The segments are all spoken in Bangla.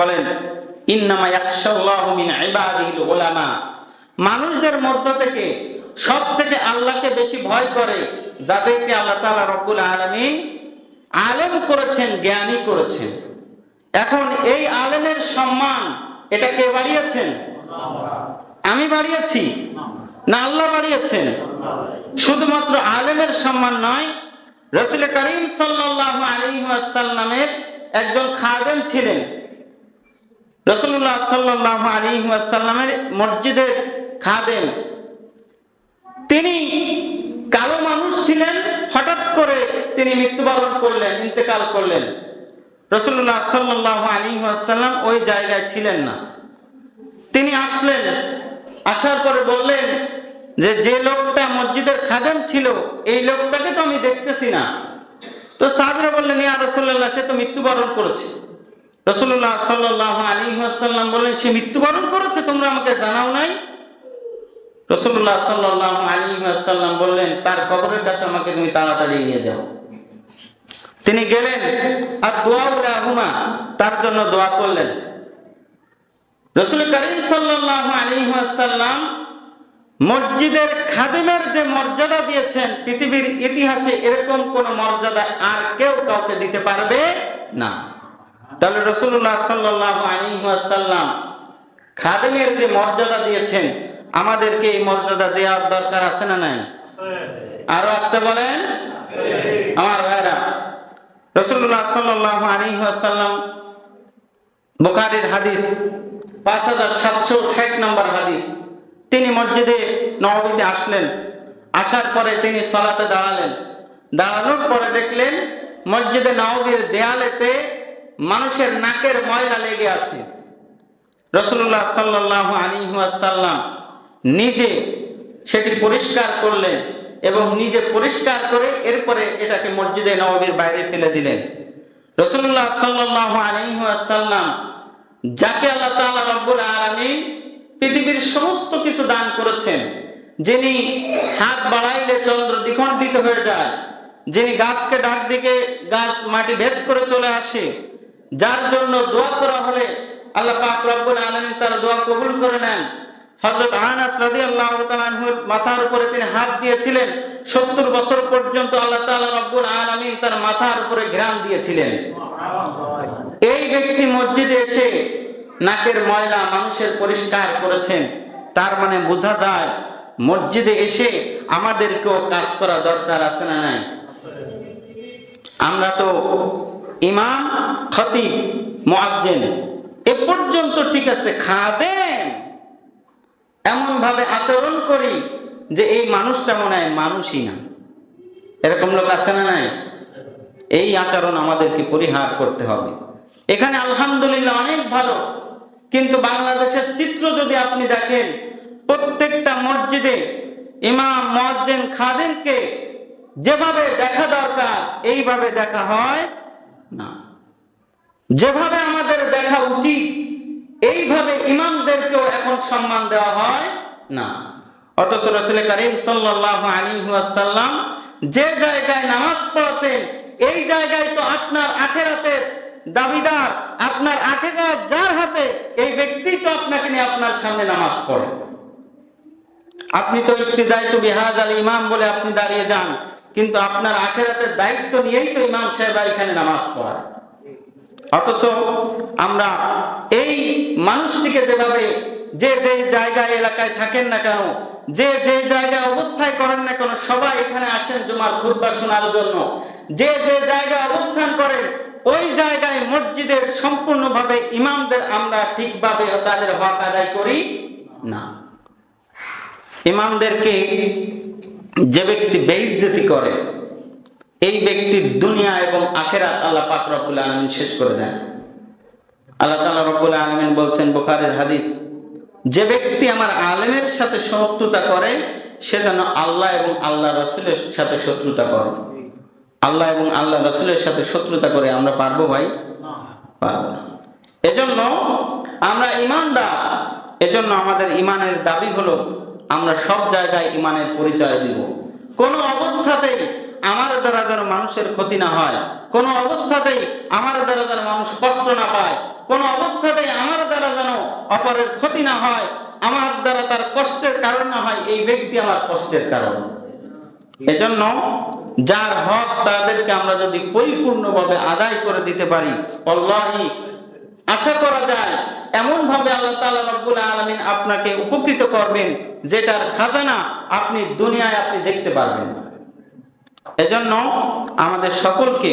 বলেন মিন মানুষদের মধ্য থেকে সব থেকে আল্লাহকে বেশি ভয় করে, যাদেরকে আল্লাহ তাআলা রব্বুল আলামিন আলেম করেছেন, জ্ঞানী করেছেন। এখন এই আলেমের সম্মান, এটা কে বাড়িয়েছেন? আমি বাড়িয়েছি? না আল্লাহ বাড়িয়েছেন? শুধুমাত্র আলেমের সম্মান নয়, রসুল করিম সাল্লাল্লাহু আলাইহি ওয়াসাল্লামের একজন খাদেম ছিলেন। রসুল্লাহ সাল্লাল্লাহু আলাইহি ওয়াসাল্লামের মসজিদের খাদেম। তিনি কালো মানুষ ছিলেন, হঠাৎ করে তিনি মৃত্যুবরণ করলেন, ইন্তেকাল করলেন। রসুল্লাহ সাল্লাল্লাহু আলাইহি ওয়াসাল্লাম ওই জায়গায় ছিলেন না। তিনি আসলেন, আসার পরে বললেন যে যে লোকটা মসজিদের খাদেম ছিল, এই লোকটাকে তো আমি দেখতেছি না। তো সাহাবিরা বললেন, ইয়া রসুল্লাহ সে তো মৃত্যুবরণ করেছে। রসুল্লাহ সাল্লাহ আলী আসাল্লাম বললেন সে মৃত্যুবরণ করেছে, তোমরা আমাকে জানাও নাই? রসুল্লাহ সাল্লাহ আলী আসাল্লাম বললেন, তার কবরের কাছে আমাকে তুমি তাড়াতাড়ি নিয়ে যাও। তিনি গেলেন, আর দোয়া হুমা তার জন্য দোয়া করলেন। রসুল করিম সাল্লাহ আলী আসাল্লাম মসজিদের খাদিমের যে মর্যাদা দিয়েছেন, পৃথিবীর ইতিহাসে এরকম কোন মর্যাদা আর কেউ কাউকে দিতে পারবে না। তাহলে রসুল্লাহ সাল্লাহ আলিহাসাল্লাম খাদিমের যে মর্যাদা দিয়েছেন আমাদেরকে এই মর্যাদা দেওয়ার দরকার আছে না নাই? আরও আসতে বলেন? আমার ভাইরা রসুল্লাহ সাল্লাহ আলিহাসাল্লাম বুখারির হাদিস পাঁচ হাজার সাতশো ষাট নম্বর হাদিস। তিনি মসজিদে নবীতে আসলেন আসার পরে তিনি সলাতে দাঁড়ালেন। দাঁড়ানোর পরে দেখলেন মসজিদে নবীর দেয়ালেতে মানুষের নাকের ময়লা লেগে আছে। রসুল্লাহ সাল্লাহ আলিহাসাল্লাম নিজে সেটি পরিষ্কার করলেন এবং নিজে পরিষ্কার করে এরপরে এটাকে মসজিদে নবীর বাইরে ফেলে দিলেন। রসুল্লাহ সাল্লাহ আলিহাসাল্লাম যাকে আল্লাহ তাআলা রব্বুল আলামিন পৃথিবীর সমস্ত কিছু দান করেছেন, যিনি হাত বাড়াইলে চন্দ্র দ্বিখণ্ডিত হয়ে যায়, যিনি গাছকে ডাক দিকে গাছ মাটি ভেদ করে চলে আসে যার জন্য দোয়া করা হলে আল্লাহ পাক রব্বুল আলামিন তার দোয়া কবুল করে নেন। হযরত আনাস রাদিয়াল্লাহু তাআলা আনহুর মাথার উপরে তিনি হাত দিয়েছিলেন। 70 বছর পর্যন্ত আল্লাহ তাআলা রব্বুল আলামিন তার মাথার উপরে ঘ্রাণ দিয়েছিলেন। এই ব্যক্তি মসজিদে এসে নাকের ময়লা মানুষের পরিষ্কার করেছেন। তার মানে বোঝা যায়, মসজিদে এসে আমাদেরকেও কাজ করা দরকার আছে না নাই? আমরা তো ইমাম, খতিব মুয়াজ্জিন এ পর্যন্ত ঠিক আছে, খাদেম। এমন ভাবে আচরণ করি যে এই মানুষটা মনে হয় মানুষই না। এরকম লোক আছে না নাই? এই আচরণ আমাদেরকে পরিহার করতে হবে। এখানে আলহামদুলিল্লাহ অনেক ভালো। কিন্তু বাংলাদেশের চিত্র যদি আপনি দেখেন, প্রত্যেকটা মসজিদে ইমাম মজ্জেন খাদেমকে যেভাবে দেখা দরকার, এইভাবে দেখা হয় না। যেভাবে আমাদের দেখা উচিত, এইভাবে ইমামদেরকেও এখন সম্মান দেওয়া হয় না। অথচ রসুল করিম সাল্লাল্লাহু আলাইহি ওয়াসাল্লাম যে জায়গায় নামাজ পড়তেন, এই জায়গায় তো আপনার আখেরাতের দাবিদার, আপনার আখেরাত যার হাতে, এই ব্যক্তি তো আপনাকে নিয়ে আপনার সামনে নামাজ পড়ে। আপনি তো ইক্তিদায় তো বিহাজ আল ইমাম বলে আপনি দাঁড়িয়ে যান। কিন্তু আপনার আখেরাতের দায়িত্ব নিয়েই তো ইমাম সাহেব এখানে নামাজ পড়ায়। অথচ আমরা এই মানুষটিকে যেভাবে যে যে জায়গায়, এলাকায় থাকেন না কেন, যে যে জায়গায় অবস্থায় করেন না কেন, সবাই এখানে আসেন জুমার খুতবা শোনার জন্য। যে যে জায়গায় অবস্থান করেন, ওই জায়গায় মসজিদের সম্পূর্ণভাবে ইমামদের আমরা ঠিকভাবে তাদের হক আদায় করি না। ইমামদেরকে যে ব্যক্তি বেইজ্জতি করে, এই ব্যক্তির দুনিয়া এবং আখেরাত আল্লাহ পাক রব্বুল আলমিন শেষ করে দেন। আল্লাহ তাআলা রব্বুল আলমিন বলছেন বুখারের হাদিস, যে ব্যক্তি আমার আলেমের সাথে শত্রুতা করে, সে যেন আল্লাহ এবং আল্লাহ রসুলের সাথে শত্রুতা করে। আল্লাহ এবং আল্লাহ রসুলের সাথে শত্রুতা করে আমরা পারব ভাই? পারব না। এজন্য আমরা ইমানদার এজন্য আমাদের ইমানের দাবি হলো আমরা সব জায়গায় ইমানের পরিচয় দিব। কোনো অবস্থাতেই আমার দ্বারা যেন মানুষের ক্ষতি না হয়, কোনো অবস্থাতেই আমার দ্বারা যেন মানুষ কষ্ট না পায়, কোন অবস্থাতেই আমার দ্বারা যেন অপরের ক্ষতি না হয়, আমার দ্বারা তার কষ্টের কারণ না হয়, এই ব্যক্তি আমার কষ্টের কারণ। এজন্য যার হক তাদেরকে আমরা যদি পরিপূর্ণভাবে আদায় করে দিতে পারি অল্লাহি আশা করা যায় এমন ভাবে আল্লাহ তাআলা রব্বুল আলামিন আপনাকে উপকৃত করবেন, যেটার খাজানা আপনি দুনিয়ায় আপনি দেখতে পারবেন। এজন্য আমাদের সকলকে,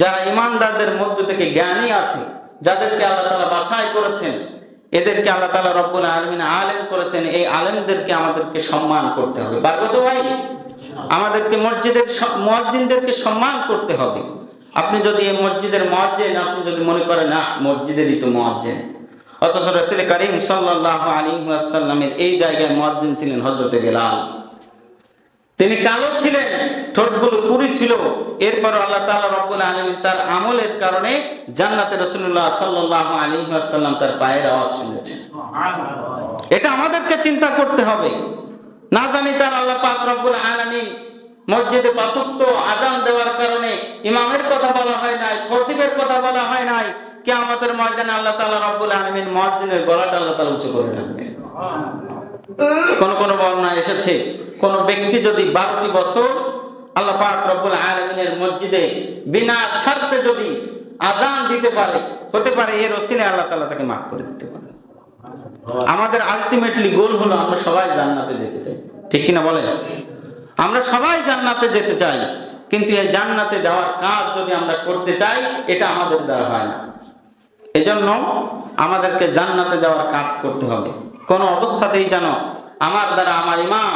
যারা ইমানদারদের মধ্য থেকে জ্ঞানী আছে, যাদেরকে আল্লাহ তাআলা বাছাই করেছেন, এদেরকে আল্লাহ তাআলা রব্বুল আলামিন আলেম করেছেন, এই আলেমদেরকে আমাদেরকে সম্মান করতে হবে। বারগত ভাই? আমাদেরকে মসজিদের মুয়াজ্জিনদেরকে সম্মান করতে হবে। আপনি যদি এই মসজিদের মুয়াজ্জিন আপনি যদি মনে করেন, না, মসজিদেরই তো মুয়াজ্জিন অথচ রাসূল করিম সাল্লাল্লাহু আলাইহি ওয়াসাল্লামের এই জায়গায় মুয়াজ্জিন ছিলেন হযরতে বেলাল। তিনি কালো ছিলেন ঠোঁটগুলো পুরি ছিল। এরপর আল্লাহ তালা রব্বুল আলামিন তার আমলের কারণে জান্নাতে রাসূলুল্লাহ সাল্লাল্লাহু আলাইহি ওয়াসাল্লাম তার পায়ের আওয়াজ শুনেছেন। এটা আমাদেরকে চিন্তা করতে হবে। না জানি তার আল্লাহ পাক রব্বুল আলামিন মসজিদে পাঁচক্ত আজান দেওয়ার কারণে ইমামের কথা বলা হয় নাই খতিবের কথা বলা হয় নাই কিয়ামতের ময়দানে আল্লাহ তাআলা রব্বুল আলামিন মুয়াজ্জিনের গলাটা আল্লাহ তাআলা উঁচু করে রাখবেন কোন কোন বর্ণনা এসেছে, কোন ব্যক্তি যদি বারোটি বছর আল্লাহ পাক রব্বুল আলামিনের মসজিদে বিনা শর্তে যদি আজান দিতে পারে, হতে পারে এর ওসিলে আল্লাহ তাআলা তাকে মাফ করে দিতে পারে। আমাদের আলটিমেটলি গোল হলো আমরা সবাই জান্নাতে যেতে চাই। ঠিক কিনা বলেন? আমরা সবাই জান্নাতে যেতে চাই। কিন্তু এই জান্নাতে যাওয়ার কাজ যদি আমরা করতে চাই, এটা আমাদের দ্বারা হয় না। এজন্য আমাদেরকে জান্নাতে যাওয়ার কাজ করতে হবে। কোন অবস্থাতেই যেন আমার দ্বারা আমার ইমাম,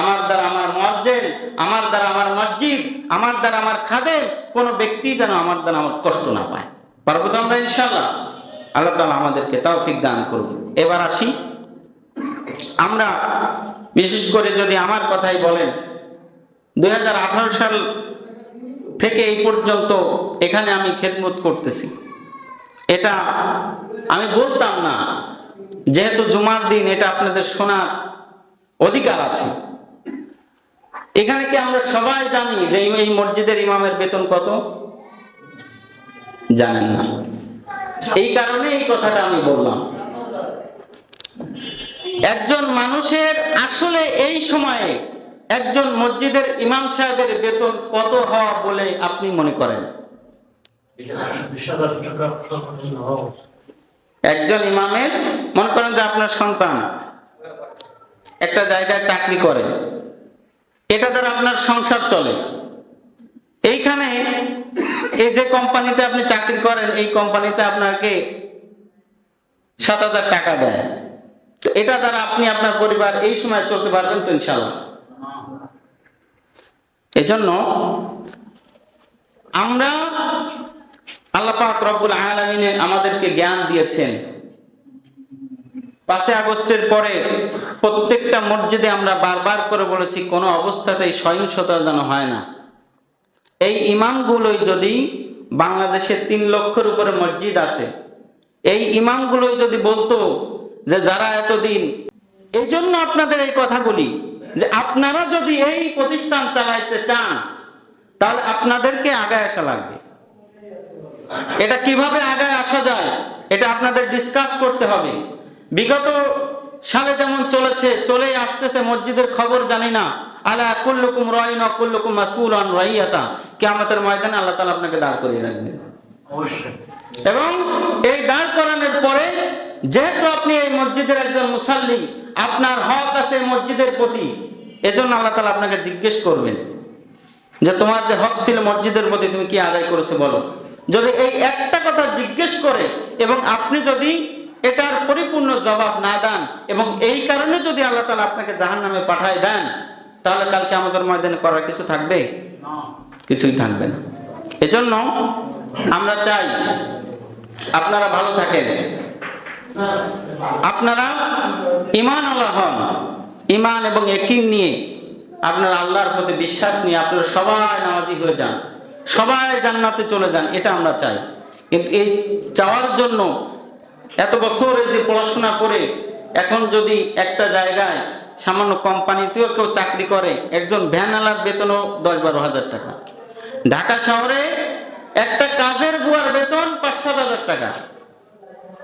আমার দ্বারা আমার মসজিদ আমার দ্বারা আমার মসজিদ, আমার দ্বারা আমার খাদে কোন ব্যক্তি যেন আমার দ্বারা আমার কষ্ট না পায়। পারব তো আমরা ইনশাল্লাহ আল্লাহ তালা আমাদেরকে তৌফিক দান করব এবার আসি। আমরা বিশেষ করে যদি আমার কথাই বলেন, দুই হাজার আঠারো সাল থেকে এই পর্যন্ত এখানে আমি খেদমত করতেছি। এটা আমি বলতাম না, যেহেতু জুমার দিন, এটা আপনাদের শোনার অধিকার আছে। এখানে কি আমরা সবাই জানি যে এই- মসজিদের ইমামের বেতন কত? জানেন না। এই কারণে এই কথাটা আমি বললাম। একজন মানুষের আসলে এই সময়ে একজন মসজিদের ইমাম সাহেবের বেতন কত হওয়া বলে আপনি মনে করেন। একজন ইমামের, মনে করেন যে আপনার সন্তান একটা জায়গায় চাকরি করে, এটা দ্বারা আপনার সংসার চলে। এইখানে এই যে কোম্পানিতে আপনি চাকরি করেন, এই কোম্পানিতে আপনাকে সাত হাজার টাকা দেয়। তো এটা দ্বারা আপনি আপনার পরিবার এই সময় চলতে পারবেন তো ইনশাল্লাহ এজন্য আমরা আল্লাহ পাক রব্বুল আলামিনে আমাদেরকে জ্ঞান দিয়েছেন। পাঁচই আগস্টের পরে প্রত্যেকটা মসজিদে আমরা বারবার করে বলেছি, কোনো অবস্থাতেই সহিংসতা যেন হয় না। এই ইমামগুলোই যদি বাংলাদেশে তিন লক্ষের উপরে মসজিদ আছে, এই ইমামগুলোই যদি বলতো যে যারা এতদিন এই জন্য আপনাদের এই কথা বলি যে আপনারা যদি এই প্রতিষ্ঠান চালাইতে চান তাহলে আপনাদেরকে আগায় আসা লাগবে। এটা কীভাবে আগায় আসা যায় এটা আপনাদের ডিসকাস করতে হবে। বিগত সালে যেমন চলেছে চলেই আসতেছে মসজিদের খবর জানি না। আলা কুল্লুকুম রাইন কুল্লুকুম মাসউল আন রাইয়াতা। কিয়ামতের ময়দানে আল্লাহ তাআলা আপনাকে দাঁড় করিয়ে রাখবেন। অবশ্যই। এবং এই দাঁড় করানোর পরে যেহেতু আপনি এই মসজিদের একজন মুসাল্লি আপনার হক আছে মসজিদের প্রতি। এজন্য আল্লাহ তাআলা আপনাকে জিজ্ঞেস করবেন যে তোমার যে হক ছিল মসজিদের প্রতি তুমি কি আদায় করেছ বলো? যদি এই একটা কথা জিজ্ঞেস করে এবং আপনি যদি এটার পরিপূর্ণ জবাব না দেন এবং এই কারণে যদি আল্লাহ তাআলা আপনাকে জাহান নামে পাঠায় দেন তাহলে কালকে আমাদের ময়দানে করার কিছু থাকবে? কিছুই থাকবে না। এজন্য আমরা চাই আপনারা ভালো থাকেন। আপনারা ইমান আল্লাহ হন। ইমান এবং একিন নিয়ে আপনার আল্লাহর প্রতি বিশ্বাস নিয়ে আপনারা সবাই নামাজি হয়ে যান। সবাই জান্নাতে চলে যান, এটা আমরা চাই। কিন্তু এই চাওয়ার জন্য এত বছর এই যে পড়াশোনা করে এখন যদি একটা জায়গায় সামান্য কোম্পানিতেও কেউ চাকরি করে, একজন ভ্যানালার বেতনও দশ বারো হাজার টাকা। ঢাকা শহরে একটা কাজের বুয়ার বেতন পাঁচ সাত হাজার টাকা।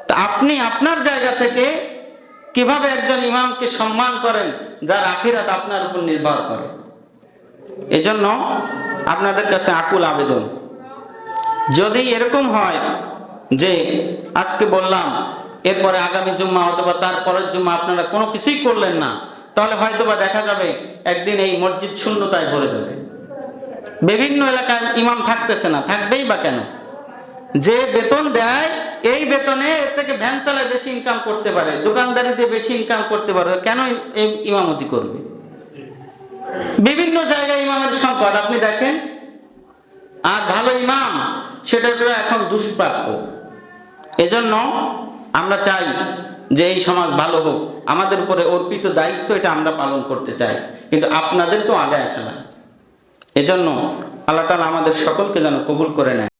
তা আপনি আপনার জায়গা থেকে কীভাবে একজন ইমামকে সম্মান করেন, যার আখিরাত আপনার উপর নির্ভর করে? এজন্য আপনাদের কাছে আকুল আবেদন। যদি এরকম হয় যে আজকে বললাম, এরপরে আগামী জুম্মা অথবা তারপরের জুম্মা আপনারা কোনো কিছুই করলেন না, তাহলে হয়তোবা দেখা যাবে একদিন এই মসজিদ শূন্যতায় ভরে যাবে। বিভিন্ন এলাকায় ইমাম থাকতেছে না, থাকবেই বা কেন? যে বেতন দেয়, এই বেতনে এর থেকে ভ্যান চালায় বেশি ইনকাম করতে পারে, দোকানদারি দিয়ে বেশি ইনকাম করতে পারে, কেন ইমামতি করবে? বিভিন্ন জায়গায় ইমামের সংকট, আপনি দেখেন? আর ভালো ইমাম সেটা এখন দুষ্প্রাপ্য। এজন্য আমরা চাই যে এই সমাজ ভালো হোক। আমাদের উপরে অর্পিত দায়িত্ব এটা আমরা পালন করতে চাই, কিন্তু আপনাদেরকেও আগে আসা না এজন্য আল্লাহ তালা আমাদের সকলকে যেন কবুল করে নেয়।